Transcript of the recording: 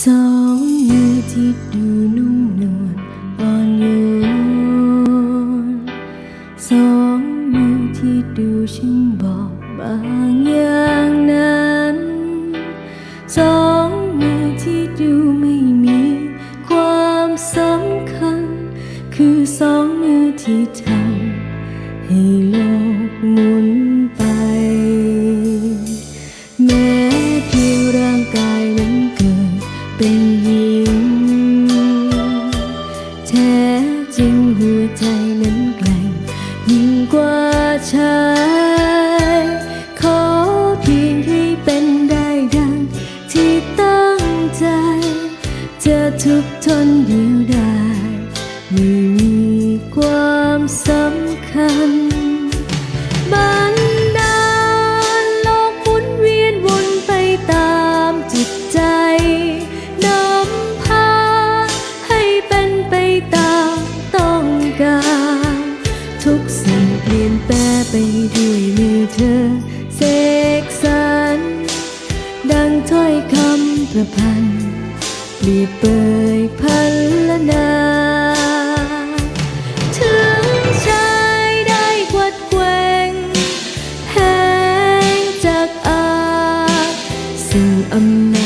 สองมือที่ดูนุ่มนวลอ่อนโยนสองมือที่ดูฉันบอกบางอย่างนั้นสองมือที่ดูไม่มีความสำคัญ คือสองมือที่ทำให้โลก เป็นหญิง แท้จริงหัวใจนั้นแกร่งยิ่งกว่าชายขอเพียงให้เป็นได้ดังที่ตั้งใจ จะทุกทนเดียวได้ไม่มีความสำคัญ การทุกสิ่งเปลี่ยนแปลไปด้วยมือเธอเสกสรรดังถ้อยคำประพันธ์เปรียบเปยพันละนาถึงชายได้กวัดแกว่งแหงจากอาสู่อำนา